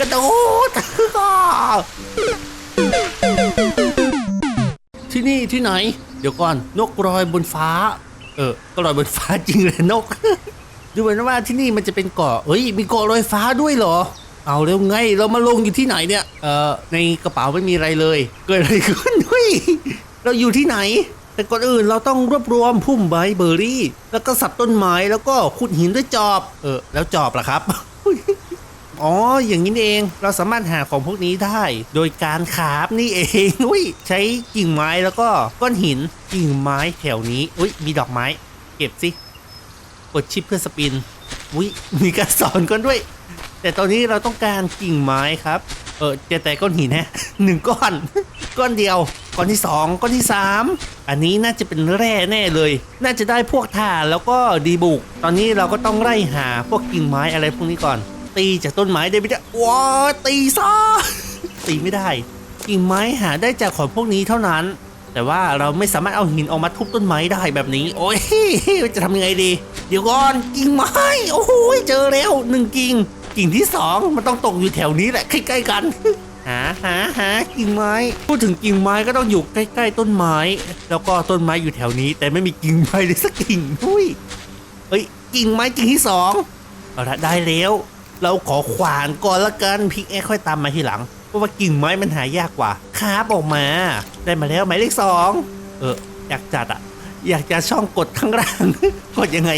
กระโดด ที่นี่ที่ไหน เดี๋ยวก่อน นกลอยบนฟ้า เออ ก็ลอยบนฟ้าจริงเลยนก ดูเหมือนว่าที่นี่มันจะเป็นเกาะเฮ้ย มีเกาะลอยฟ้าด้วยเหรอ เอาเร็วไง เรามาลงอยู่ที่ไหนเนี่ย เออในกระเป๋าไม่มีอะไรเลย เกิดอะไรขึ้นเฮ้ย เราอยู่ที่ไหนแต่ก่อนอื่นเราต้องรวบรวมพุ่มใบเบอร์รี่ แล้วก็สับต้นไม้แล้วก็ขุดหินด้วยจอบ เออ แล้วจอบล่ะครับ อ๋อ อย่างนี้เอง เราสามารถหาของพวกนี้ได้ โดยการขาบนี่เองอุ้ยใช้กิ่งไม้แล้วก็ก้อนหินกิ่งไม้แถวนี้อุ้ยมีดอกไม้ เก็บสิกดชิปเพื่อสปินอุ้ยมีการสอนกันด้วย แต่ตอนนี้เราต้องการกิ่งไม้ครับ เออจอแต่ก้อนหินฮะหนึ่งก้อนก้อนเดียวก้อนที่สองก้อนที่สามอันนี้น่าจะเป็นแร่แน่เลย น่าจะได้พวกถ่านแล้วก็ดีบุก ตอนนี้เราก็ต้องไล่หาพวกกิ่งไม้อะไรพวกนี้ก่อน ตีจากต้นไม้ได้ไม่ได้ว้าตีซะตีไม่ได้กิ่งไม้หาได้จากของพวกนี้เท่านั้น แต่ว่าเราไม่สามารถเอาหินออกมาทุบต้นไม้ได้แบบนี้ โอ้ยจะทำยังไงดี เดี๋ยวก่อนกิ่งไม้โอ้โหเจอแล้วหนึ่งกิ่งกิ่งที่สองมันต้องตกอยู่แถวนี้แหละใกล้ๆกันหาหาหากิ่งไม้ พูดถึงกิ่งไม้ก็ต้องอยู่ใกล้ ๆ ต้นไม้ แล้วก็ต้นไม้อยู่แถวนี้ แต่ไม่มีกิ่งไม้เลยสักกิ่งหุ้ยเฮ้ยกิ่งไม้กิ่งที่สองเอาละได้แล้ว เราขอขวานก่อนละกันพิกแอคค่อยตามมาทีหลัง เพราะว่ากิ่งไม้มันหายากกว่าคาบออกมา ได้มาแล้วหมายเลขสองเอออยากจัดอะอยากจะช่องกดข้างล่าง กดยังไง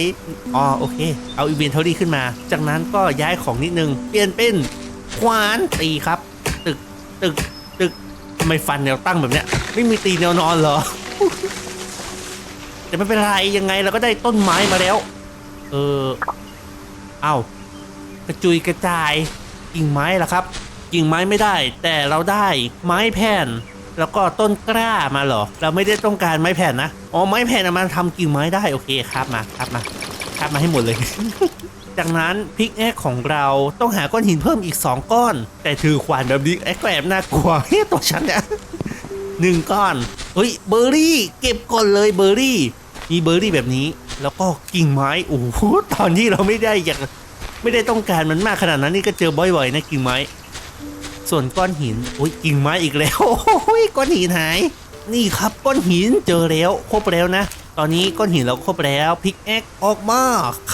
อ๋อโอเค เอาอีเวนทอรี่ขึ้นมา จากนั้นก็ย้ายของนิดนึง เปลี่ยนเป็นขวานตีครับ ตึกตึกตึกทำไมฟันแนวตั้งแบบเนี้ย ไม่มีตีแนวนอนเหรอ แต่ไม่เป็นไรยังไงเราก็ได้ต้นไม้มาแล้ว เออ เอ้า ระจุยกระจาย กิ่งไม้ล่ะครับ กิ่งไม้ไม่ได้ แต่เราได้ไม้แผ่น แล้วก็ต้นกล้ามาเหรอ เราไม่ได้ต้องการไม้แผ่นนะอ๋อไม้แผ่นเอามาทำกิ่งไม้ได้โอเคครับมาครับมาครับมาให้หมดเลยจากนั้นพิกแอคของเราต้องหาก้อนหินเพิ่มอีก 2 ก้อน แต่ถือขวานแบบนี้แอคก็แอบน่ากลัวเฮ้ยตัวฉันเนี่ยหนึ่งก้อนเฮ้ยเบอร์รี่ เก็บก่อนเลยเบอร์รี่ มีเบอร์รี่แบบนี้ แล้วก็กิ่งไม้โอ้โหตอนที่เราไม่ได้อยาก ไม่ได้ต้องการมันมากขนาดนั้นนี่ก็เจอบ่อยๆนะกิ่งไม้ ส่วนก้อนหินโอ้ยกิ่งไม้อีกแล้วโอ้ยก้อนหินหาย นี่ครับก้อนหินเจอแล้วครบแล้วนะ ตอนนี้ก้อนหินเราครบแล้วพิกแอคออกมา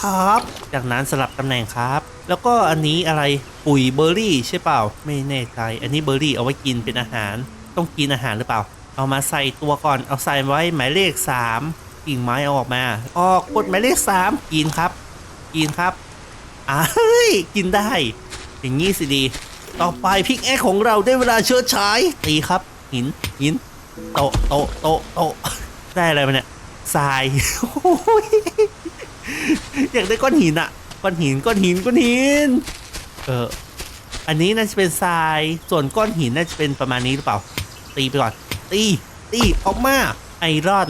ครับ จากนั้นสลับตำแหน่งครับ แล้วก็อันนี้อะไรปุ๋ยเบอร์รี่ใช่เปล่า ไม่แน่ใจ อันนี้เบอร์รี่เอาไว้กินเป็นอาหาร ต้องกินอาหารหรือเปล่า เอามาใส่ตัวก่อนเอาใส่ไว้หมายเลข 3 กิ่งไม้เอาออกมา ออกกดหมายเลข 3 กินครับ กินครับ อ่าเฮ้ยกินได้ อย่างนี้สิดี ต่อไปพิกแอคของเราได้เวลาเชิดฉายตีครับ หินหินโตะโตะโตะโตะได้อะไรมาเนี่ยทรายโอ้ยอยากได้ก้อนหินอะก้อนหินก้อนหินก้อนหินเอออันนี้น่าจะเป็นทราย ส่วนก้อนหินน่าจะเป็นประมาณนี้หรือเปล่า ตีไปก่อน ตี ตีออกมาไอรอน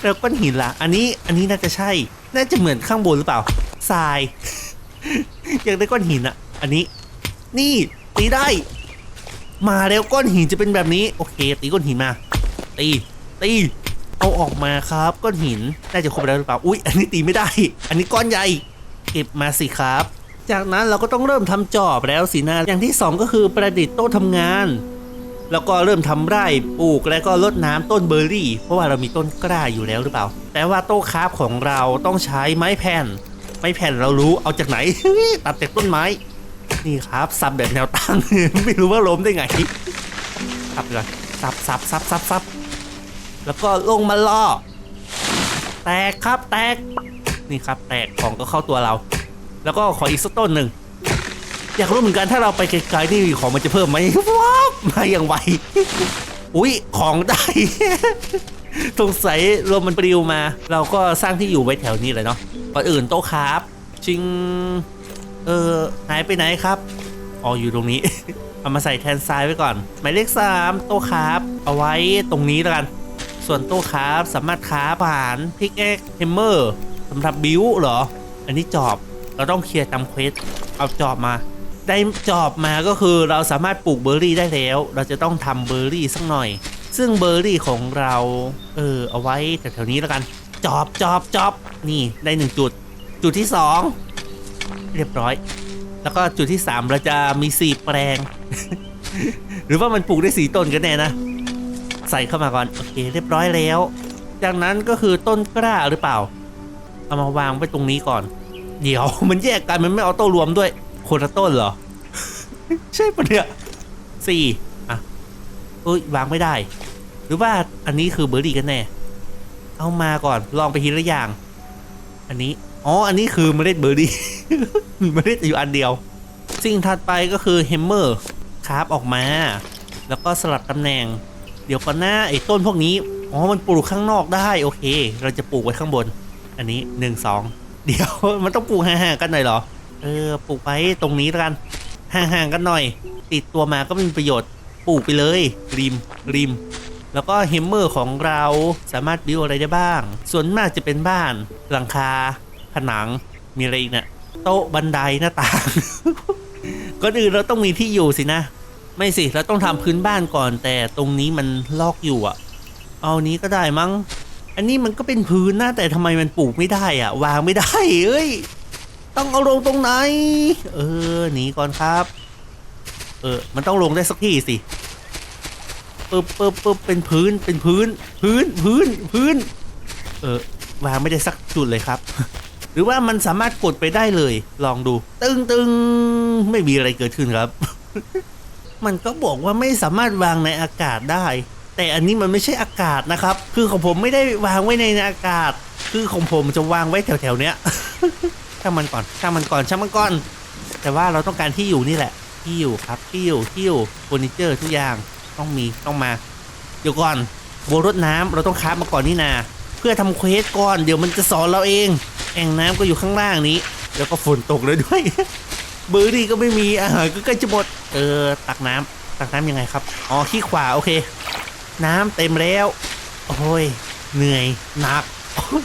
แล้วก้อนหินล่ะ อันนี้อันนี้น่าจะใช่น่าจะเหมือนข้างบนหรือเปล่าทราย อยากได้ก้อนหินอะอันนี้ นี่ตีได้ มาแล้วก้อนหินจะเป็นแบบนี้ โอเค ตีก้อนหินมา ตีตีเอาออกมาครับ ก้อนหินน่าจะครบแล้วหรือเปล่าอุ้ยอันนี้ตีไม่ได้ อันนี้ก้อนใหญ่ เก็บมาสิครับ จากนั้นเราก็ต้องเริ่มทำจอบแล้วสินะอย่างที่สองก็คือประดิษฐ์โต๊ะทำงาน แล้วก็เริ่มทำไร่ปลูกแล้วก็รดน้ำต้นเบอร์รี่ เพราะว่าเรามีต้นกล้าอยู่แล้วหรือเปล่า แต่ว่าโต๊ะคราฟของเราต้องใช้ไม้แผ่น ไม้แผ่นเรารู้เอาจากไหน ตัดจากต้นไม้ นี่ครับสับแบบแนวตั้งไม่รู้ว่าล้มได้ไงสับไปก่อนสับสับสับสับสับแล้วก็ลงมาล่อ แตกครับแตกนี่ครับ แตกของก็เข้าตัวเรา แล้วก็ขออีกสักต้นหนึ่ง อยากรู้เหมือนกันถ้าเราไปไกลๆนี่ของมันจะเพิ่มไหมว้าวมาอย่างไวอุ้ยของได้สงสัยลมมันปลิวมา เราก็สร้างที่อยู่ไว้แถวนี้เลยเนาะก่อนอื่นโต๊ะครับชิงเออหายไปไหนครับอ๋ออยู่ตรงนี้ เอามาใส่แทนทรายไว้ก่อน หมายเลขสามโต๊ะครับ เอาไว้ตรงนี้แล้วกัน ส่วนโต๊ะครับสามารถค้าผ่านพิกแอคเฮมเมอร์สำหรับบิวเหรอ อันนี้จอบเราต้องเคลียร์ตามเควสเอาจอบมา ได้จอบมาก็คือเราสามารถปลูกเบอร์รี่ได้แล้ว เราจะต้องทำเบอร์รี่สักหน่อย ซึ่งเบอร์รี่ของเราเออเอาไว้แถวๆนี้แล้วกัน จอบจอบจอบนี่ได้หนึ่งจุด จุดที่สองเรียบร้อย แล้วก็จุดที่3เราจะมีสี่แปลง หรือว่ามันปลูกได้สีต้นกันแน่นะ ใส่เข้ามาก่อนโอเค เรียบร้อยแล้ว จากนั้นก็คือต้นกล้าหรือเปล่า เอามาวางไว้ตรงนี้ก่อน เดี๋ยวมันแยกกันมันไม่เอโต้รวมด้วย คนละต้นเหรอ ใช่ปะเนี่ยสี่อะเอ้ยวางไม่ได้ หรือว่าอันนี้คือเบอร์รี่กันแน่ เอามาก่อนลองไปทีละอย่าง อันนี้ อ๋อ อันนี้คือเมล็ดเบอร์รี่มีเมล็ดอยู่อันเดียว สิ่งถัดไปก็คือแฮมเมอร์คราฟออกมา แล้วก็สลับตำแหน่ง เดี๋ยวก่อนหน้าไอ้ต้นพวกนี้ อ๋อ มันปลูกข้างนอกได้ โอเค เราจะปลูกไว้ข้างบน อันนี้หนึ่งสองเดี๋ยวมันต้องปลูกห่างๆกันหน่อยเหรอ เออปลูกไว้ตรงนี้แล้วกันห่างๆกันหน่อย ติดตัวมาก็มีประโยชน์ปลูกไปเลย ริมริม แล้วก็เฮมเมอร์ของเราสามารถบิวอะไรได้บ้าง ส่วนมากจะเป็นบ้าน หลังคา ผนังมีอะไรอีกเนะี่ยโต๊ะบันไดหน้าต่างก่อนอื่นเราต้องมีที่อยู่สินะ ไม่สิเราต้องทำพื้นบ้านก่อน แต่ตรงนี้มันลอกอยู่อะเอานี้ก็ได้มั้ง อันนี้มันก็เป็นพื้นนะแต่ทำไมมันปลูกไม่ได้อะวางไม่ได้เอ้ย ต้องเอาลงตรงไหน เออหนีก่อนครับ เออ มันต้องลงได้สักที่สิปึ๊บปึ๊บปึ๊บเป็นพื้นเป็นพื้น พื้นพื้นพื้น เออวางไม่ได้สักจุดเลยครับ หรือว่ามันสามารถกดไปได้เลย ลองดู ตึงตึงไม่มีอะไรเกิดขึ้นครับ มันก็บอกว่าไม่สามารถวางในอากาศได้ แต่อันนี้มันไม่ใช่อากาศนะครับ คือของผมไม่ได้วางไว้ในอากาศ คือของผมจะวางไว้แถวๆเนี้ย ช่างมันก่อนช่างมันก่อนช่างมันก่อน แต่ว่าเราต้องการที่อยู่นี่แหละ ที่อยู่ครับที่อยู่ที่อยู่เฟอร์นิเจอร์ทุกอย่างต้องมีต้องมา เดี๋ยวก่อนโบรดน้ำเราต้องคราฟมาก่อนนี่นา เพื่อทำเควสก่อนเดี๋ยวมันจะสอนเราเองแอ่งน้ำก็อยู่ข้างล่างนี้ แล้วก็ฝนตกเลยด้วยเบอร์รี่ก็ไม่มีอาหารก็ใกล้จะหมดเออตักน้ำตักน้ำยังไงครับอ๋อขี้ขวาโอเค น้ำเต็มแล้ว โอ้ยเหนื่อยหนักโอ้ย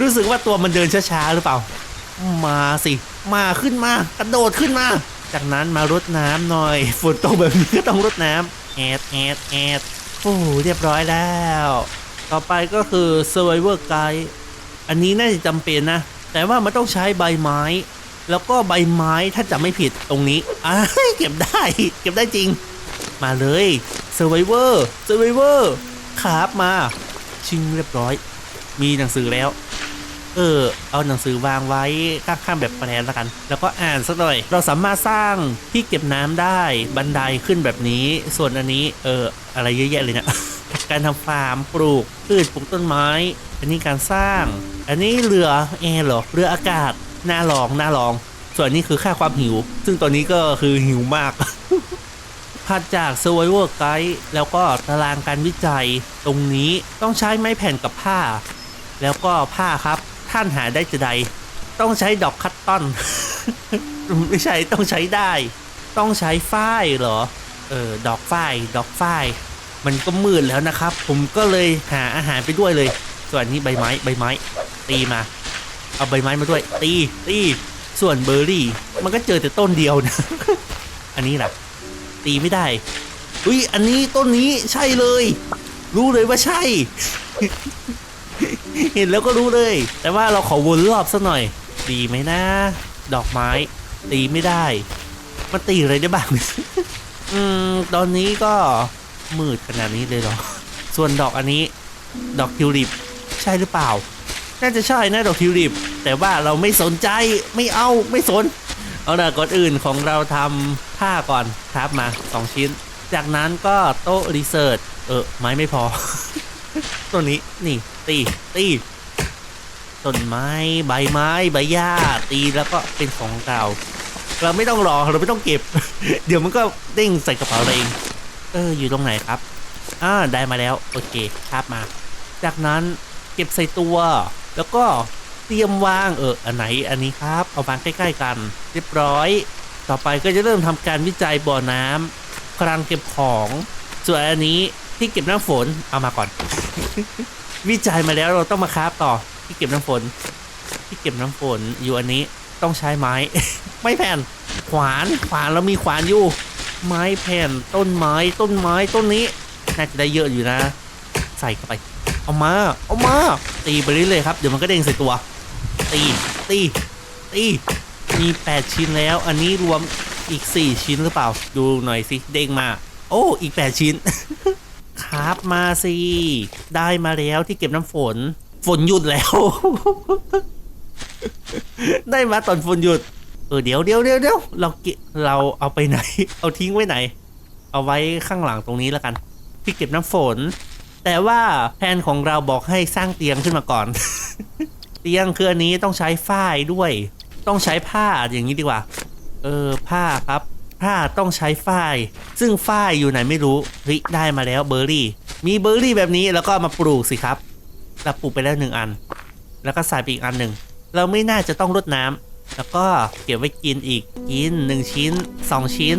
รู้สึกว่าตัวมันเดินช้าๆหรือเปล่า มาสิ มาขึ้นมากระโดดขึ้นมา จากนั้นมารดน้ำหน่อยฝนตกแบบนี้ก็ต้องรดน้ำแอดแอดแอดโอ้เรียบร้อยแล้ว ต่อไปก็คือ Survivor Guide อันนี้น่าจะจำเป็นนะ แต่ว่ามันต้องใช้ใบไม้ แล้วก็ใบไม้ถ้าจำไม่ผิดตรงนี้อ่าเก็บได้ เก็บได้จริง มาเลย Survivor Survivor ครับมา ชิงเรียบร้อย มีหนังสือแล้ว เออ เอาหนังสือวางไว้ข้างๆแบบแปลนแล้วกัน แล้วก็อ่านสักหน่อย เราสามารถสร้างที่เก็บน้ำได้บันไดขึ้นแบบนี้ ส่วนอันนี้เอออะไรเยอะแยะเลยเนะการทำฟาร์มปลูกพืชปลูกต้นไม้ อันนี้การสร้าง อันนี้เรือแอร์เหรอเรืออากาศหน่าลองหน่าลอง ส่วนนี้คือค่าความหิว ซึ่งตอนนี้ก็คือหิวมากถัดจาก Survivor Guide แล้วก็ตารางการวิจัยตรงนี้ต้องใช้ไม้แผ่นกับผ้า แล้วก็ผ้าครับ ท่านหาได้จะใด ต้องใช้ดอกคัตตอน ไม่ใช่ต้องใช้ได้ ต้องใช้ฝ้ายเหรอ เออ ดอกฝ้าย ดอกฝ้าย มันก็มืดแล้วนะครับ ผมก็เลยหาอาหารไปด้วยเลย ส่วนนี้ใบไม้ ใบไม้ ตีมา เอาใบไม้มาด้วย ตี ตี ส่วนเบอร์รี่ มันก็เจอแต่ต้นเดียวนะ อันนี้แหละตีไม่ได้ อุ้ย อันนี้ต้นนี้ใช่เลย รู้เลยว่าใช่ เห็นแล้วก็รู้เลย แต่ว่าเราขอวนรอบสักหน่อย ดีไหมนะ ดอกไม้ ตีไม่ได้ มันตีอะไรได้บ้าง อืม ตอนนี้ก็มืดขนาดนี้เลยเหรอ ส่วนดอกอันนี้ ดอกทิวลิป ใช่หรือเปล่า น่าจะใช่นะดอกทิวลิป แต่ว่าเราไม่สนใจ ไม่เอา ไม่สน เอาละก่อนอื่นของเราทำผ้าก่อนครับมา2ชิ้น จากนั้นก็โต๊ะรีเสิร์ช เออ ไม้ไม่พอ ตัวนี้นี่ ตีตีต้นไม้ใบไม้ใบหญ้า ตีแล้วก็เป็นของเราเราไม่ต้องรอเราไม่ต้องเก็บ เดี๋ยวมันก็เด้งใส่กระเป๋าเราเองเอออยู่ตรงไหนครับอ่าได้มาแล้วโอเคครับมา จากนั้นเก็บใส่ตัว แล้วก็เตรียมวางเอออันไหนอันนี้ครับ เอาวางใกล้ ๆ กัน เรียบร้อย ต่อไปก็จะเริ่มทำการวิจัยบ่อน้ำคลังเก็บของ ส่วนอันนี้ ที่เก็บน้ำฝนเอามาก่อน วิจัยมาแล้วเราต้องมาคราฟต่อที่เก็บน้ำฝน ที่เก็บน้ำฝนอยู่อันนี้ต้องใช้ไม้ ไม้แผ่น ขวานขวานเรามีขวานอยู่ ไม้แผ่นต้นไม้ต้นไม้ต้นนี้น่าจะได้เยอะอยู่นะ ใส่เข้าไป เอามา เอามา ตีไปเรื่อยๆครับ เดี๋ยวมันก็เด้งใส่ตัว ตี ตี ตี มีแปดชิ้นแล้ว อันนี้รวมอีกสี่ชิ้นหรือเปล่า ดูหน่อยสิ เด้งมา โอ้ อีกแปดชิ้น ครับมาสิได้มาแล้วที่เก็บน้ำฝน ฝนหยุดแล้ว ได้มาตอนฝนหยุด เออเดี๋ยวเดี๋ยวเดี๋ยวเดี๋ยวเราเก็บเราเอาไปไหน เอาทิ้งไว้ไหน เอาไว้ข้างหลังตรงนี้แล้วกัน ที่เก็บน้ำฝน แต่ว่าแผนของเราบอกให้สร้างเตียงขึ้นมาก่อน เตียงคืออันนี้ต้องใช้ฝ้ายด้วย ต้องใช้ผ้าอย่างนี้ดีกว่า เออผ้าครับ ผ้าต้องใช้ฝ้าย ซึ่งฝ้ายอยู่ไหนไม่รู้เฮ้ยได้มาแล้วเบอร์รี่ มีเบอร์รี่แบบนี้แล้วก็มาปลูกสิครับเราปลูกไปแล้วหนึ่งอัน แล้วก็ใส่ไปอีกอันหนึ่ง เราไม่น่าจะต้องรดน้ำแล้วก็เก็บไว้กินอีกกินหนึ่งชิ้นสองชิ้น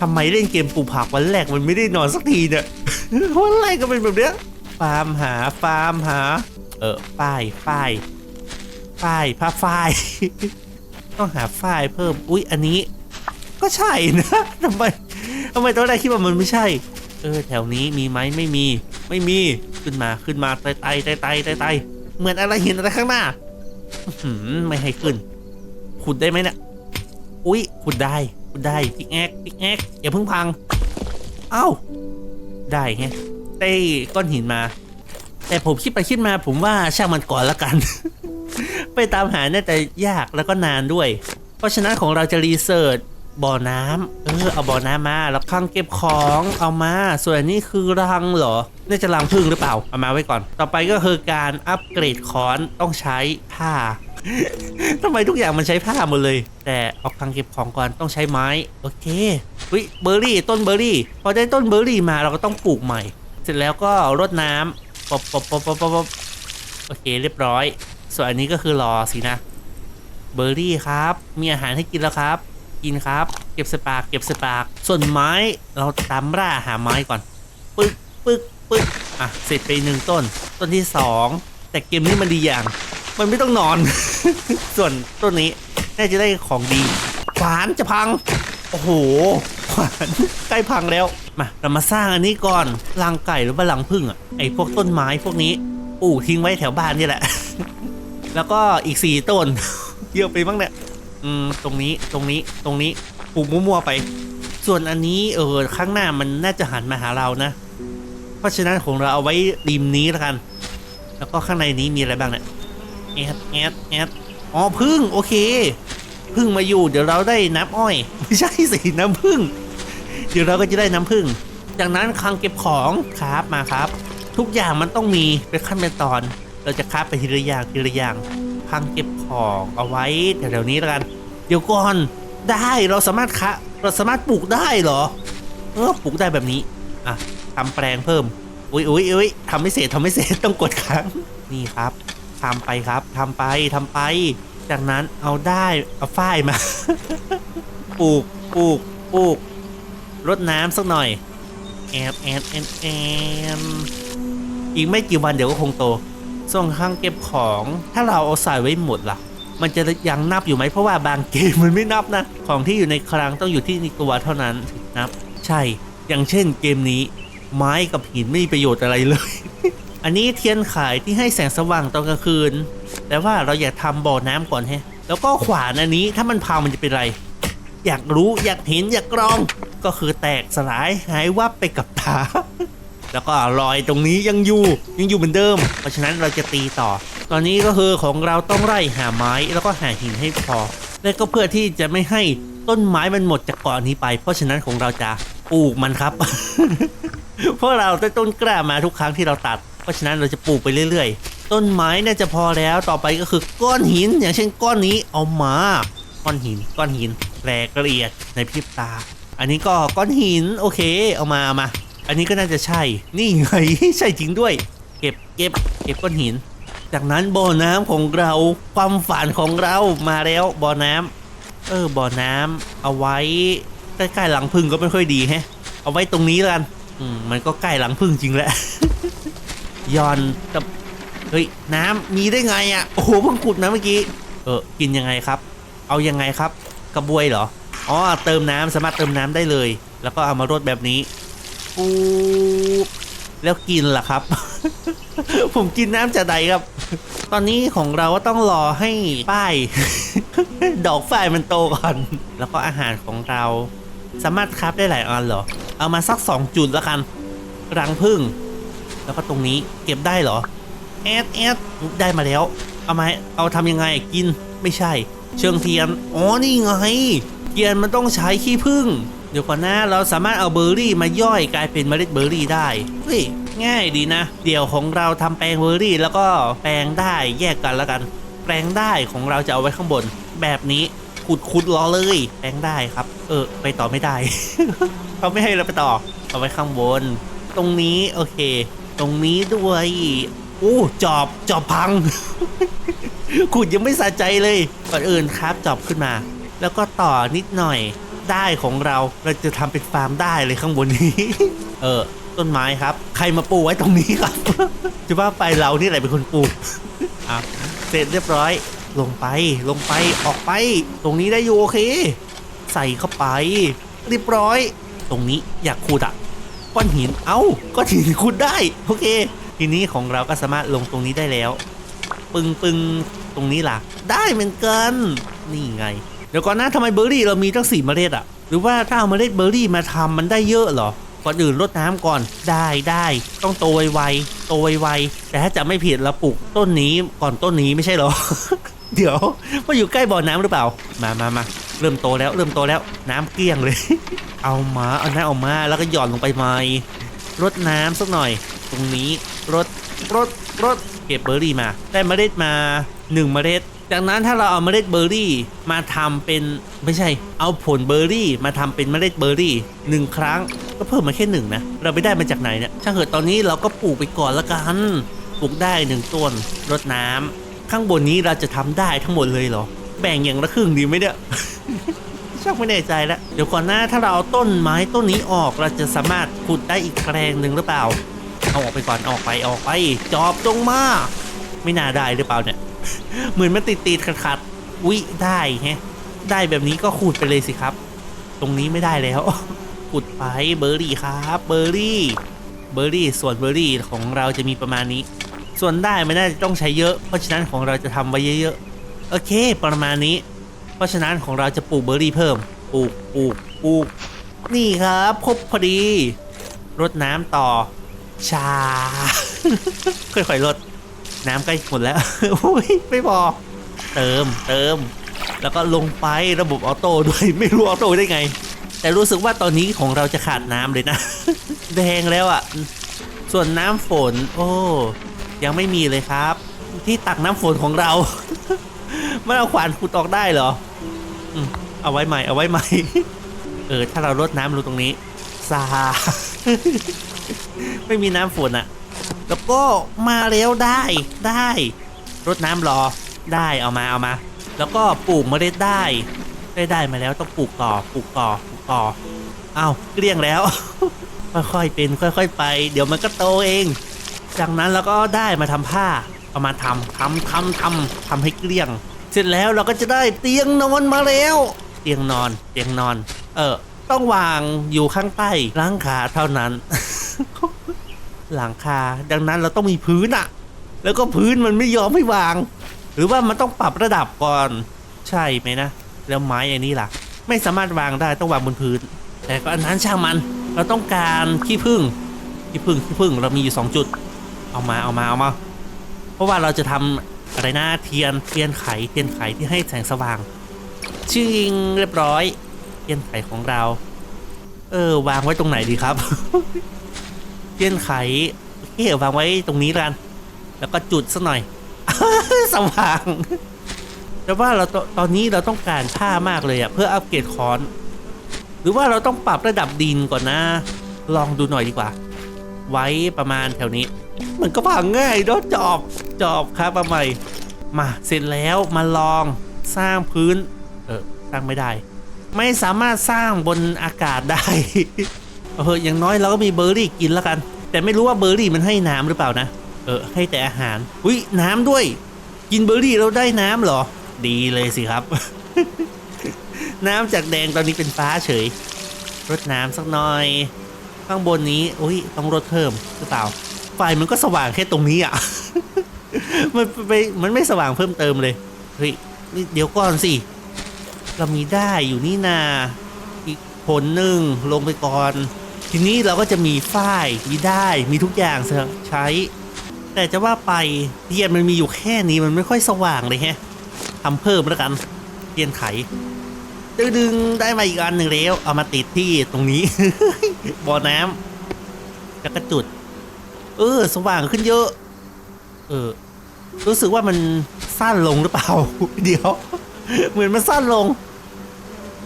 ทำไมเล่นเกมปลูกผักวันแรกมันไม่ได้นอนสักทีเนี่ยวันแรกก็เป็นแบบเนี้ยฟาร์มหาฟาร์มหา เออฝ้ายฝ้ายฝ้ายผ้าฝ้ายต้องหาฝ้ายเพิ่ม อุ๊ย อันนี้ ก็ใช่นะทำไมทำไมตอนแรกคิดว่ามันไม่ใช่ เออ แถวนี้มีไหมไม่มี ไม่มีขึ้นมาขึ้นมาไต่ไต่ไต่ไต่ไต่ไต่เหมือนอะไรเห็นอะไรข้างหน้าอื้อหือไม่ให้ขึ้น ขุดได้ไหมเนี่ยอุ๊ยขุดได้ขุดได้พิกแอกพิกแอกอย่าเพิ่งพัง เอ้า ได้แฮะได้ก้อนหินมา แต่ผมคิดไปคิดมาผมว่าช่างมันก่อนละกัน ไปตามหาน่าจะยากแล้วก็นานด้วย เพราะฉะนั้นของเราจะรีเสิร์ช บ่อน้ำเออเอาบ่อน้ำมาแล้วข้างเก็บของเอามา ส่วนอันนี้คือรังเหรอน่าจะรังพึ่งหรือเปล่าเอามาไว้ก่อน ต่อไปก็คือการอัปเกรดค้อนต้องใช้ผ้าทำไมทุกอย่างมันใช้ผ้าหมดเลย แต่เอาคลังเก็บของก่อนต้องใช้ไม้ โอเควิเบอร์รี่ต้นเบอร์รี่ พอได้ต้นเบอร์รี่มาเราก็ต้องปลูกใหม่ เสร็จแล้วก็รดน้ำปบปบปบปบปบโอเคเรียบร้อย ส่วนอันนี้ก็คือรอสินะ เบอร์รี่ครับ มีอาหารให้กินแล้วครับ กินครับ เก็บสปากเก็บสปาก ส่วนไม้เราตามล่าหาไม้ก่อน ปึ๊กปึ๊กปึ๊กอะเสร็จไปหนึ่งต้น ต้นที่สองแต่เกมนี้มันดีอย่าง มันไม่ต้องนอน ส่วนต้นนี้น่าจะได้ของดีขวานจะพัง โอ้โหขวานใกล้พังแล้วมาเรามาสร้างอันนี้ก่อนรังไก่หรือว่ารังผึ้งอะไอพวกต้นไม้พวกนี้ปลูกทิ้งไว้แถวบ้านนี่แหละ แล้วก็อีกสี่ต้น เยอะไปบ้างเนี่ย อืมตรงนี้ตรงนี้ตรงนี้ปลูกมั่วๆไป ส่วนอันนี้เออข้างหน้ามันน่าจะหันมาหาเรานะ เพราะฉะนั้นของเราเอาไว้ริมนี้แล้วกัน แล้วก็ข้างในนี้มีอะไรบ้างเนี่ยแอดแอดแอดอ๋อพึ่งโอเคพึ่งมาอยู่ เดี๋ยวเราได้น้ำอ้อย ไม่ใช่สิน้ำพึ่ง เดี๋ยวเราก็จะได้น้ำพึ่งจากนั้นคลังเก็บของครับมาครับ ทุกอย่างมันต้องมีเป็นขั้นเป็นตอน เราจะคราบไปทีละอย่างทีละอย่าง คลังเก็บของเอาไว้แถวๆนี้แล้วกัน เดี๋ยวก่อนได้เราสามารถคะเราสามารถปลูกได้เหรอ เออปลูกได้แบบนี้ อะทำแปลงเพิ่มอุ้ยอุ้ยอุ้ยทำไม่เสร็จทำไม่เสร็จต้องกดค้างนี่ครับทำไปครับทำไปทำไป จากนั้นเอาได้เอาฝ้ายมาปลูกปลูกปลูกรดน้ำสักหน่อยแอบแอบแอบแอบอีกไม่กี่วันเดี๋ยวก็คงโต ส่วนข้างเก็บของ ถ้าเราเอาใส่ไว้หมดล่ะ มันจะยังนับอยู่ไหมเพราะว่าบางเกมมันไม่นับนะ ของที่อยู่ในคลังต้องอยู่ที่ในตัวเท่านั้นนับ ใช่ อย่างเช่นเกมนี้ ไม้กับหินไม่มีประโยชน์อะไรเลย อันนี้เทียนขายที่ให้แสงสว่างตอนกลางคืน แต่ว่าเราอยากทำบ่อน้ำก่อนแฮะ แล้วก็ขวานอันนี้ถ้ามันพังมันจะเป็นไร อยากรู้อยากเห็นอยากลอง ก็คือแตกสลายหายวับไปกับตา แล้วก็รอยตรงนี้ยังอยู่ยังอยู่เหมือนเดิม เพราะฉะนั้นเราจะตีต่อ ตอนนี้ก็คือของเราต้องไล่หาไม้แล้วก็หาหินให้พอ และก็เพื่อที่จะไม่ให้ต้นไม้มันหมดจากเกาะนี้ไป เพราะฉะนั้นของเราจะปลูกมันครับ เพราะเราได้ต้นกล้ามาทุกครั้งที่เราตัด เพราะฉะนั้นเราจะปลูกไปเรื่อย ๆ ต้นไม้น่าจะพอแล้วต่อไปก็คือก้อนหิน อย่างเช่นก้อนนี้เอามาก้อนหินก้อนหินแปลกละเอียดในพริบตา อันนี้ก็ก้อนหินโอเค เอามาเอามา อันนี้ก็น่าจะใช่ นี่ไง ใช่จริงด้วย เก็บเก็บเก็บก้อนหิน จากนั้นบ่อน้ำของเรา ความฝันของเรามาแล้วบ่อน้ำเออบ่อน้ำเอาไว้ใกล้ๆหลังพึ่งก็ไม่ค่อยดีแฮะ เอาไว้ตรงนี้แล้วกัน อืมมันก็ใกล้หลังพึ่งจริงแหละย้อนกับเฮ้ยน้ำมีได้ไงอะ่ะโอ้โหเพิ่งขุดนะเมื่อกี้ เออกินยังไงครับ เอายังไงครับ กระบวยเหรออ๋อเติมน้ำสามารถเติมน้ำได้เลย แล้วก็เอามารดแบบนี้ ปุ๊บแล้วกินล่ะครับ ผมกินน้ำจากใดครับ ตอนนี้ของเราก็ต้องรอให้ป้าย ดอกฝ้ายมันโตก่อน แล้วก็อาหารของเราสามารถคราฟได้หลายอันเหรอ เอามาสักสองจุดล้วกัน รังพึ่ง แล้วก็ตรงนี้เก็บได้เหรอ แอดแอดได้มาแล้ว เอามาเอาทำยังไงกินไม่ใช่ เชิงเทียน อ๋อ นี่ไง เทียนมันต้องใช้ขี้ผึ้ง เดี๋ยวก่อนนะเราสามารถเอาเบอร์รี่มาย่อยกลายเป็นเมล็ดเบอร์รี่ได้เฮ้ยง่ายดีนะ เดี๋ยวของเราทำแปลงเบอร์รี่ แล้วก็แปลงได้แยกกันแล้วกัน แปลงได้ของเราจะเอาไว้ข้างบน แบบนี้ขุดขุดรอเลย แปลงได้ครับ เออ ไปต่อไม่ได้เขาไม่ให้เราไปต่อ เอาไว้ข้างบน ตรงนี้โอเค ตรงนี้ด้วยโอ้จอบจอบพัง ขุดยังไม่สะใจเลยก่อนอื่นครับจอบขึ้นมา แล้วก็ต่อนิดหน่อย ได้ของเรา เราจะทำเป็นฟาร์มได้เลยข้างบนนี้ เออ ต้นไม้ครับ ใครมาปลูกไว้ตรงนี้ครับจะว่าไปเรานี่แหละเป็นคนปลูกอะเสร็จเรียบร้อย ลงไปลงไปออกไป ตรงนี้ได้อยู่โอเค ใส่เข้าไป เรียบร้อย ตรงนี้อยากขุดอะก้อนหินเอ้าก้อนหินขุดได้โอเค ทีนี้ของเราก็สามารถลงตรงนี้ได้แล้ว ปึงปึงตรงนี้ล่ะ ได้เหมือนกัน นี่ไง ดี๋ยวก่อนนะทำไมเบอร์รี่เรามีตั้งสี่เมล็ดอะหรือว่าถ้าเอาเมล็ดเบอร์รี่มาทำมันได้เยอะเหรอก่อนอื่นรดน้ำก่อนได้ได้ต้องโตไวๆโตไวๆแต่ถ้าจะไม่ผิดเราปลูกต้นนี้ก่อนต้นนี้ไม่ใช่เหรอ เดี๋ยวว่าอยู่ใกล้บ่อน้ำหรือเปล่า มามามาเริ่มโตแล้ว เริ่มโตแล้วน้ำเกลี้ยงเลย เอามาเอาน้ำออกมาแล้วก็หย่อนลงไปใหม่รดน้ำสักหน่อย ตรงนี้รดรดรดเก็บเบอร์รี่มา ได้เมล็ดมาหนึ่งเมล็ด จากนั้นถ้าเราเอาเมล็ดเบอร์รี่มาทำเป็นไม่ใช่เอาผลเบอร์รี่ มาทำเป็นเมล็ดเบอร์รี่หนึ่งครั้งก็เพิ่มมาแค่หนึ่งนะ เราไปได้มาจากไหนเนี่ยช่าเถอะตอนนี้เราก็ปลูกไปก่อนละกันปลูกได้หนึ่งต้นรดน้ำข้างบนนี้เราจะทำได้ทั้งหมดเลยเหรอ แบ่งอย่างละครึ่งดีไหมเนี่ยช่างไม่แน่ใจแล้วเดี๋ยวก่อนหน้าถ้าเราเอาต้นไม้ต้นนี้ออกเราจะสามารถขุดได้อีกแปลงหนึ่งหรือเปล่า เอาออกไปก่อนออกไปออกไป จอบตรงมา ไม่น่าได้หรือเปล่าเนี่ย เหมือนมันติดติดขัดขัดๆอุ๊ยได้ฮะได้แบบนี้ก็ขุดไปเลยสิครับ ตรงนี้ไม่ได้แล้วขุดไปเบอร์รี่ครับเบอร์รี่เบอร์รี่ส่วนเบอร์รี่ของเราจะมีประมาณนี้ ส่วนได้ไม่น่าจะต้องใช้เยอะ เพราะฉะนั้นของเราจะทำไว้เยอะๆโอเค ประมาณนี้ เพราะฉะนั้นของเราจะปลูกเบอร์รี่เพิ่มปลูกปลูกปลูกนี่ครับครบพอดีรดน้ำต่อชาค่อยๆลด น้ำใกล้หมดแล้วอุ้ยไม่พอเติมเติม แล้วก็ลงไประบบออโต้ด้วยไม่รู้ออโต้ได้ไง แต่รู้สึกว่าตอนนี้ของเราจะขาดน้ำเลยนะ แดงแล้วอะ่ะ ส่วนน้ำฝน โอ้ยังไม่มีเลยครับ ที่ตักน้ำฝนของเรามันเอาขวานขุดออกได้เหรอเอาไว้ใหม่เอาไว้ใหม่ เออ ถ้าเราลดน้ำลงตรงนี้ซาไม่มีน้ำฝนอะ แล้วก็มาแล้วได้ได้รดน้ำรอได้เอามาเอามา แล้วก็ปลูกเมล็ดได้ได้ได้มาแล้วต้องปลูกต่อปลูกต่อปลูกต่ออ้าวเกลี้ยงแล้ว ค่อยๆเป็นค่อย ๆ ไป เดี๋ยวมันก็โตเอง จากนั้นเราก็ได้มาทำผ้าเอามาทำทำทำทำทำให้เกลี้ยง เสร็จแล้วเราก็จะได้เตียงนอนมาแล้ว เตียงนอนเตียงนอน เออต้องวางอยู่ข้างใต้หลังคาเท่านั้น หลังคา ดังนั้นเราต้องมีพื้นอะแล้วก็พื้นมันไม่ยอมให้วาง หรือว่ามันต้องปรับระดับก่อนใช่ไหมนะ แล้วไม้อันนี้ล่ะ ไม่สามารถวางได้ต้องวางบนพื้น แต่ก็อันนั้นช่างมันเราต้องการขี้ผึ้งขี้ผึ้งขี้ผึ้งเรามีอยู่สองจุด เอามาเอามาเอามา เพราะว่าเราจะทำอะไรนะเทียนเทียนไขเทียนไขที่ให้แสงสว่างชิงเรียบร้อย เทียนไขของเรา เออ วางไว้ตรงไหนดีครับ เทียนไขโอเควางไว้ตรงนี้กัน แล้วก็จุดสักหน่อยสว่าง แต่ว่าเราตตอนนี้เราต้องการผ้ามากเลยอะเพื่ออัปเกรดคอน หรือว่าเราต้องปรับระดับดินก่อนนะ ลองดูหน่อยดีกว่า ไว้ประมาณแถวนี้ มันก็พังง่ายเนาะจอบจอบครับมาใหม่มาเสร็จแล้วมาลองสร้างพื้น เออสร้างไม่ได้ ไม่สามารถสร้างบนอากาศได้ เอออย่างน้อยเราก็มีเบอร์รี่กินแล้วกัน แต่ไม่รู้ว่าเบอร์รี่มันให้น้ำหรือเปล่านะ เออ ให้แต่อาหาร อุ้ยน้ำด้วย กินเบอร์รี่แล้วได้น้ำเหรอ ดีเลยสิครับ น้ำจากแดงตอนนี้เป็นฟ้าเฉย รดน้ำสักหน่อย ข้างบนนี้อุ้ยต้องลดเพิ่มหรือเปล่า ไฟมันก็สว่างแค่ตรงนี้อะ มันไปมันไม่สว่างเพิ่มเติมเลยเฮ้ยนี่เดี๋ยวก่อนสิ เรามีได้อยู่นี่นาอีกผลหนึ่งลงไปก่อน ทีนี้เราก็จะมีฝ้ายมีได้มีทุกอย่างใช้ แต่จะว่าไปเทียนมันมีอยู่แค่นี้มันไม่ค่อยสว่างเลยแฮะทำเพิ่มแล้วกันเทียนไขดึงๆได้มาอีกอันหนึ่งแล้ว เอามาติดที่ตรงนี้ บ่อน้ำแล้วก็จุด เออ สว่างขึ้นเยอะ เออ รู้สึกว่ามันสั้นลงหรือเปล่า เดี๋ยว เหมือนมันสั้นลง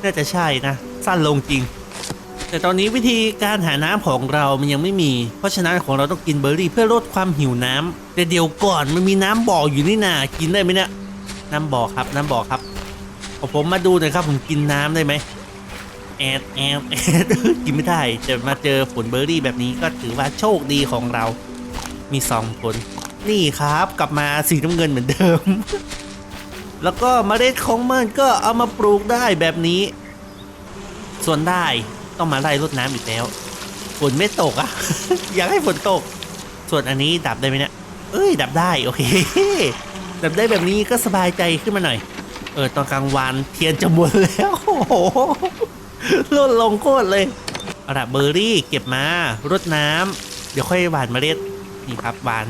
น่าจะใช่นะ สั้นลงจริง แต่ตอนนี้วิธีการหาน้ำของเรามันยังไม่มี เพราะฉะนั้นของเราต้องกินเบอร์รี่เพื่อลดความหิวน้ำแต่เดี๋ยวก่อนมันมีน้ำบ่ออยู่นี่นากินได้ไหมเนี่ยน้ำบ่อครับ น้ำบ่อครับเอาผมมาดูหน่อยครับผมกินน้ำได้ไหมแอดแอดแอดกินไม่ได้แต่มาเจอผลเบอร์รี่แบบนี้ก็ถือว่าโชคดีของเรา มีสองผล นี่ครับกลับมาสีน้ำเงินเหมือนเดิม แล้วก็เมล็ดของมันก็เอามาปลูกได้แบบนี้ ส่วนได้ ต้องมาไล่รดน้ำอีกแล้วฝนไม่ตกอะอยากให้ฝนตก ส่วนอันนี้ดับได้ไหมเนี่ยเอ้ย ดับได้โอเค ดับได้แบบนี้ก็สบายใจขึ้นมาหน่อย เออตอนกลางวันเทียนจะหมดแล้วโอ้โหลดลงโคตรเลยเอาละเบอร์รี่เก็บมารดน้ำเดี๋ยวค่อยหว่านเมล็ดนี่ครับหวาน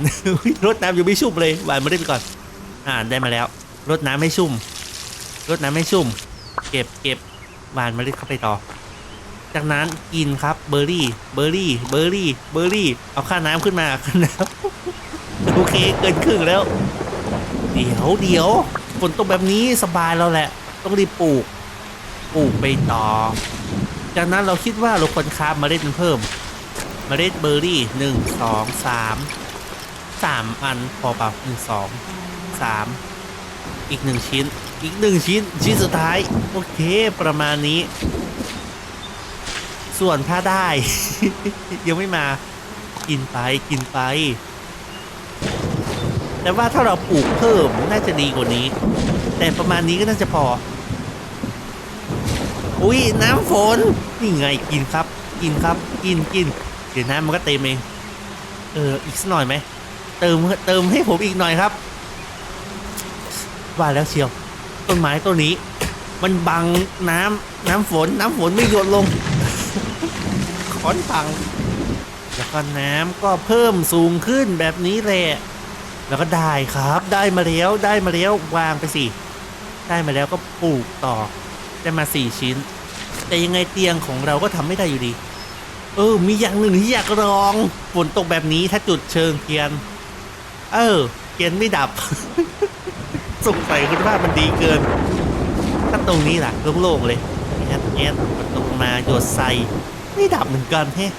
รดน้ำอยังไม่ชุ่มเลยหวานเมล็ดไปก่อน อ่าได้มาแล้วรดน้ำให้ชุ่มรดน้ำให้ชุ่ม เก็บเก็บหวานเมล็ดเข้าไปต่อ จากนั้นกินครับเบอร์รี่เบอร์รี่เบอร์รี่เบอร์รี่ เอาค่าน้ำขึ้นมาค่าน้ำโอเคเกินครึ่งแล้ว เดี๋ยวเดี๋ยวฝนตกแบบนี้สบายแล้วแหละ ต้องรีบปลูก ปลูกไปต่อ จากนั้นเราคิดว่าเราควรคาบเมล็ดมันเพิ่ม เมล็ดเบอร์รี่หนึ่งสองสามสามอันพอเปล่าหนึ่งสองสามอีกหนึ่งชิ้น อีกหนึ่งชิ้นชิ้นสุดท้าย โอเคประมาณนี้ ส่วนถ้าได้ ยังไม่มา กินไปกินไป แต่ว่าถ้าเราปลูกเพิ่มน่าจะดีกว่านี้ แต่ประมาณนี้ก็น่าจะพอ อุ้ยน้ำฝน นี่ไงกินครับ กินครับ กินกินเดี๋ยวน้ำมันก็เต็มเอง เอออีกสักหน่อยไหมเติมเติมให้ผมอีกหน่อยครับ ว่าแล้วเชียว ต้นไม้ต้นนี้ มันบังน้ำน้ำฝนน้ำฝนไม่หยดลง ขอนพัง แล้วก็น้ำก็เพิ่มสูงขึ้นแบบนี้แหละ แล้วก็ได้ครับได้มาแล้วได้มาแล้ววางไปสิ ได้มาแล้วก็ปลูกต่อ ได้มาสี่ชิ้น แต่ยังไงเตียงของเราก็ทำไม่ได้อยู่ดี เออ มีอย่างหนึ่งที่อยากลองฝนตกแบบนี้ถ้าจุดเชิงเทียน เออเทียนไม่ดับ สงสัยคุณภาพมันดีเกินถ้าตรงนี้ล่ะโล่งๆเลยแอดแอดมันตกมาโยดใส่ ไม่ดับเหมือนกันแฮะ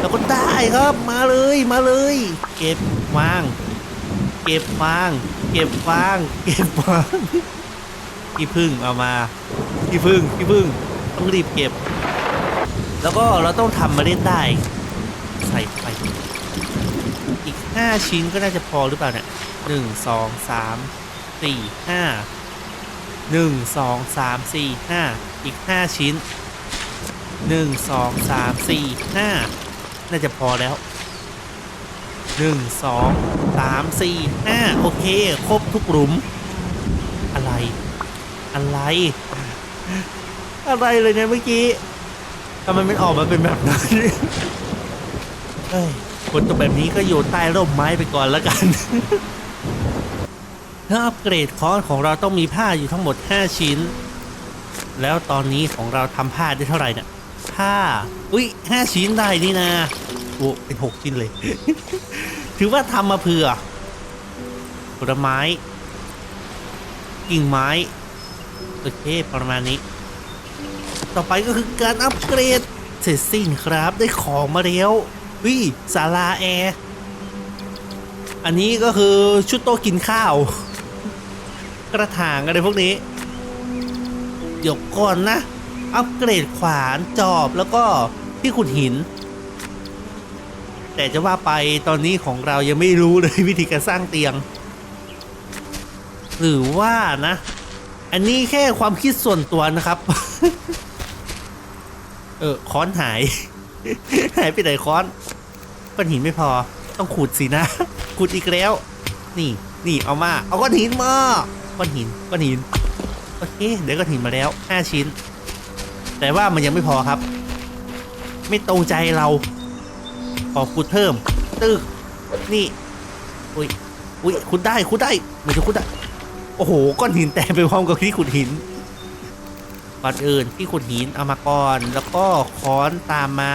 แล้วก็ได้ครับมาเลยมาเลย เก็บวาง เก็บวาง เก็บวาง เก็บวางพี่พึ่งเอามาพี่พึ่งพี่พึ่งต้องรีบเก็บ แล้วก็เราต้องทำมาเล่นได้ ใส่ไป อีกห้าชิ้นก็น่าจะพอหรือเปล่าเนี่ยหนึ่งสองสามสี่ห้าหนึ่งสองสามสี่ห้าอีกห้าชิ้น หนึ่งสองสามสี่ห้าน่าจะพอแล้วหนึ่งสองสามสี่ห้าโอเค ครบทุกหลุม อะไร อะไร อะไรเลยเนี่ยเมื่อกี้ทำไมมันออกมาเป็นแบบนั้นเฮ้ยคนตัวแบบนี้ก็อยู่ใต้ร่มไม้ไปก่อนแล้วกันถ้าอัปเกรดคอนของเราต้องมีผ้าอยู่ทั้งหมด 5 ชิ้น แล้วตอนนี้ของเราทำผ้าได้เท่าไหร่เนี่ย ผ้าอุ้ยห้าชิ้นได้นี่นะโอ้เป็นหกชิ้นเลย ถือว่าทำมาเผื่อผลไม้ กิ่งไม้ โอเค ประมาณนี้ ต่อไปก็คือการอัปเกรด เสร็จสิ้นครับได้ของมาแล้ววิศาลาแอร์อันนี้ก็คือชุดโต๊ะกินข้าว กระถางอะไรพวกนี้ เดี๋ยวก่อนนะ อัปเกรดขวานจอบแล้วก็ที่ขุดหิน แต่จะว่าไปตอนนี้ของเรายังไม่รู้เลยวิธีการสร้างเตียง หรือว่านะ อันนี้แค่ความคิดส่วนตัวนะครับ เออค้อนหาย หายไปไหนค้อนก้อนหินไม่พอ ต้องขุดสินะขุดอีกแล้ว นี่นี่เอามา เอาก้อนหินมาก้อนหินก้อนหินโอเคเดี๋ยวก้อนหินมาแล้วห้าชิ้น แต่ว่ามันยังไม่พอครับ ไม่ตรงใจเราขอขุดเพิ่ม ตึกนี่ อุ้ยอุ้ยขุดได้ขุดได้เหมือนจะขุดได้ โอ้โหก้อนหินแตกไปพร้อมกับที่ขุดหินก่อนอื่นที่ขุดหินเอามาก่อนแล้วก็ค้อนตามมา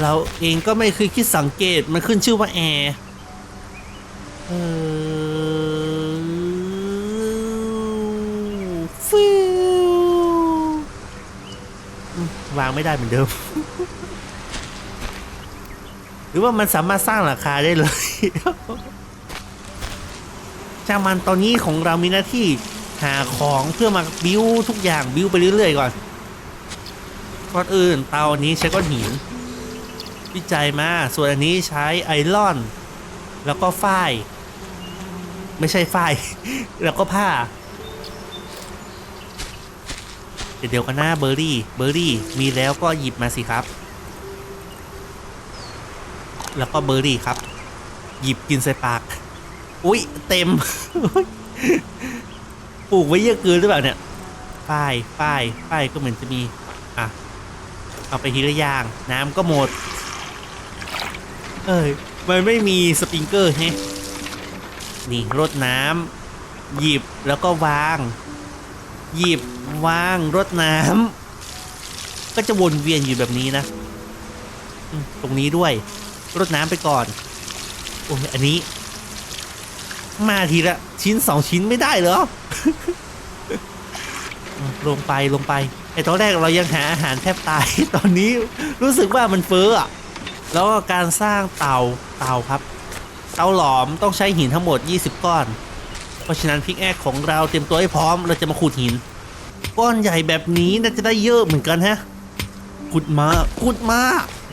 เราเองก็ไม่เคยคิดสังเกตมันขึ้นชื่อว่าแอร์เออฟิวอืม วางไม่ได้เหมือนเดิม หรือว่ามันสามารถสร้างราคาได้เลยช่ามันตอนนี้ของเรามีหน้าที่หาของเพื่อมาบิ้วทุกอย่างบิ้วไปเรื่อยๆก่อนก่อนอื่นเตาอันนี้ใช้ก้อนหิน วิจัยมาส่วนอันนี้ใช้ไอรอน แล้วก็ฝ้าย ไม่ใช่ฝ้าย แล้วก็ผ้า เดี๋ยวกันนะเบอร์รี่เบอร์รี่มีแล้วก็หยิบมาสิครับ แล้วก็เบอร์รี่ครับ หยิบกินใส่ปาก อุ๊ยเต็มปลูกไว้เยอะเกินหรือเปล่าเนี่ยป้ายป้ายป้ายก็เหมือนจะมีอะเอาไปทีละอย่าง น้ำก็หมด เอ้ยมันไม่มีสปริงเกอร์แฮนี่รดน้ำหยิบแล้วก็วาง หยิบวางรดน้ำก็จะวนเวียนอยู่แบบนี้นะ ตรงนี้ด้วยรดน้ำไปก่อนโอ้ยอันนี้ มาทีละชิ้นสองชิ้นไม่ได้เหรอลงไปลงไปไอตอนแรกเรายังหาอาหารแทบตาย ตอนนี้รู้สึกว่ามันเฟ้ออะแล้วก็การสร้างเตาเตาครับ เตาหลอมต้องใช้หินทั้งหมด 20 ก้อน เพราะฉะนั้นพิกแอคของเราเตรียมตัวให้พร้อมเราจะมาขุดหิน ก้อนใหญ่แบบนี้น่าจะได้เยอะเหมือนกันฮะขุดมาขุดมา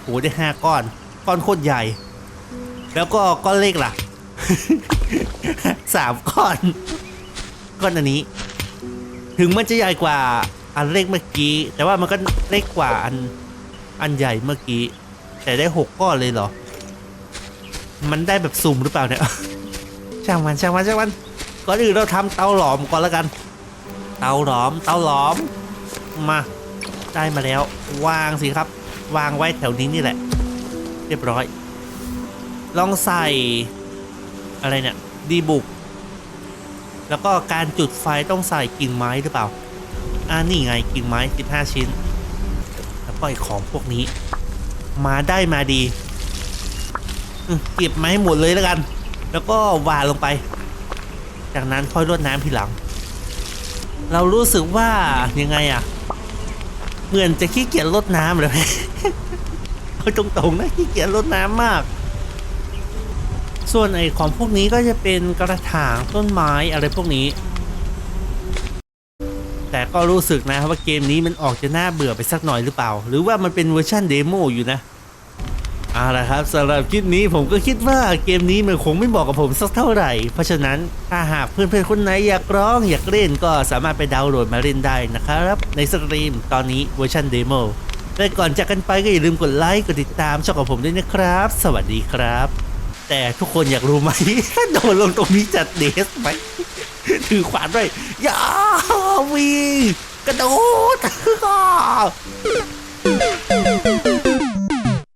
โอ้ได้ห้าก้อน ก้อนโคตรใหญ่ แล้วก็ก้อนเล็กล่ะสามก้อน ก้อนอันนี้ ถึงมันจะใหญ่กว่าอันเล็กเมื่อกี้ แต่ว่ามันก็เล็กกว่าอันอันใหญ่เมื่อกี้ แต่ได้หกก้อนเลยเหรอ มันได้แบบสุ่มหรือเปล่าเนี่ยช่างมันช่างมันช่างมัน ก่อนอื่นเราทำเตาหลอมก่อนแล้วกัน เตาหลอม เตาหลอม มา ได้มาแล้ว วางสิครับ วางไว้แถวนี้นี่แหละ เรียบร้อย ลองใส่ อะไรเนี่ย ดีบุก แล้วก็การจุดไฟต้องใส่กิ่งไม้หรือเปล่า อ่านี่ไงกิ่งไม้15ชิ้น แล้วก็ไอของพวกนี้ มาได้มาดีเก็บมาให้หมดเลยแล้วกัน แล้วก็วานลงไป จากนั้นค่อยรดน้ำทีหลัง เรารู้สึกว่ายังไงอะเหมือนจะขี้เกียจรดน้ำเลยเอาตรงๆนะขี้เกียจรดน้ำมาก ส่วนไอ้ของพวกนี้ก็จะเป็นกระถางต้นไม้อะไรพวกนี้ แต่ก็รู้สึกนะว่าเกมนี้มันออกจะน่าเบื่อไปสักหน่อยหรือเปล่า หรือว่ามันเป็นเวอร์ชันเดโมอยู่นะ เอาละครับสำหรับคลิปนี้ผมก็คิดว่าเกมนี้มันคงไม่เหมาะกับผมสักเท่าไหร่ เพราะฉะนั้นถ้าหากเพื่อนๆคนไหนอยากร้องอยากเล่นก็สามารถไปดาวน์โหลดมาเล่นได้นะครับ ในสตรีมตอนนี้เวอร์ชันเดโมแต่ก่อนจากกันไปก็อย่าลืมกดไลค์กดติดตามช่องของผมด้วยนะครับ สวัสดีครับ แต่ทุกคนอยากรู้ไหมโดนลงตรงนี้จัดเดสไหมถือขวานด้วยอย่าวิ่งกระโดด